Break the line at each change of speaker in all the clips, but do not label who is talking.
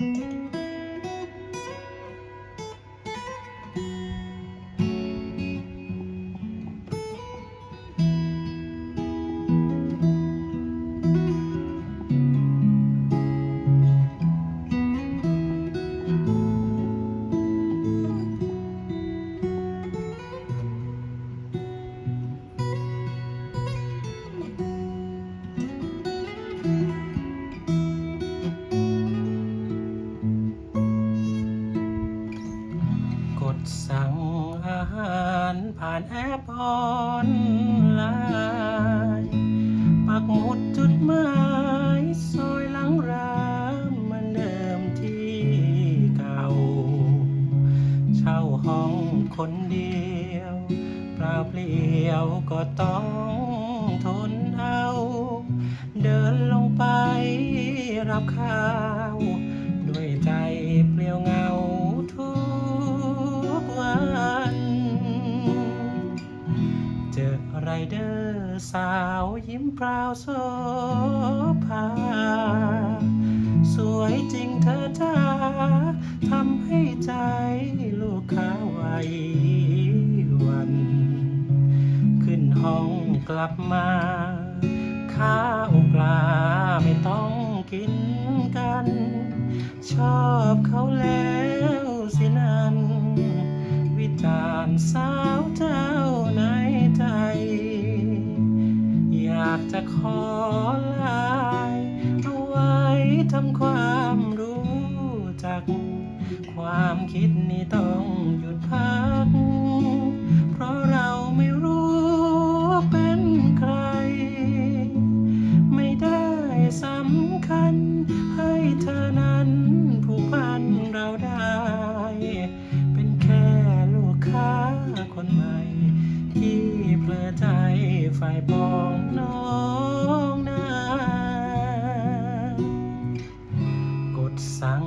กานแอปออนไลน์ปักหมุดจุดหมายซอยหลังร้านมือนเดิมที่เก่า เช่าห้องคนเดียวเปล่าเปลี่ยวก็ต้องทนเอา เดินลงไปรับข้า สาวยิ้มเปล่าโซภาสวยจริงเธอจ้าทำให้ใจลูกค้าไหววัน ขึ้นห้องกลับมาข้าวปลาไม่ต้องกินกัน ชอบเขาแล้วสินั้น วิจารณ์สาวเจ้า จะขอลน์เอาไว้ทำความรู้จัก ความคิดนี้ต้องหยุดพัก เพราะเราไม่รู้เป็นใคร ไม่ได้สำคัญให้เธอนั้นผูกพันเราได้ เป็นแค่ลูกค้าคนใหม่ที่เพลอใจฝ่ายปองน้อง สั่ง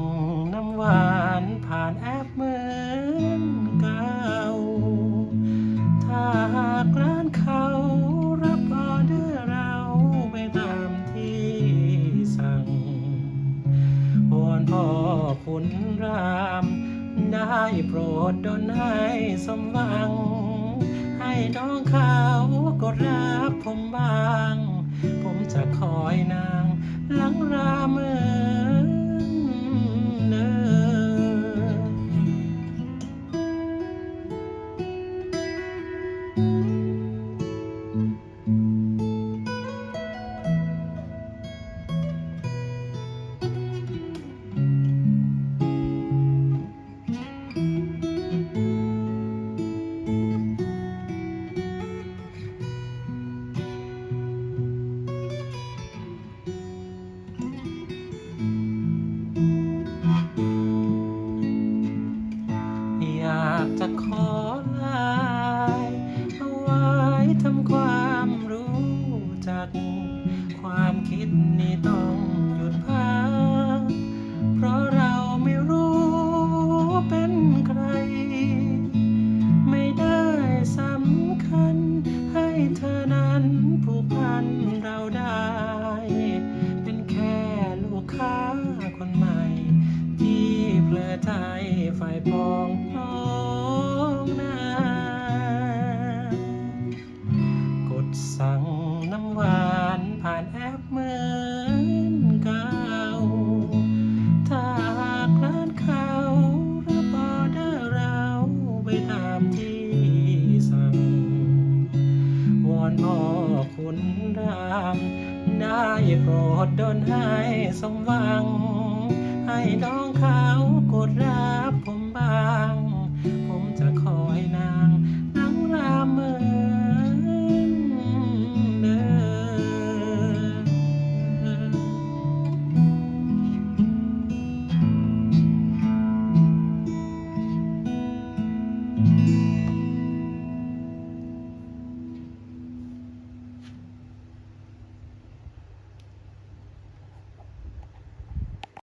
น้ำหวานผ่านแอปเหมือนเก่าถ้าหากร้านเขารับออเดอร์เราไปตามที่สั่งวอนพ่อคุณราม ได้โปรดดลให้สมหวัง ให้น้องเขากดรับผมบ้าง ผมจะคอยนางหลังราเหมือ คุณรามได้โปรดดลให้สมหวัง ให้น้องเขากดรับผมบ้างผม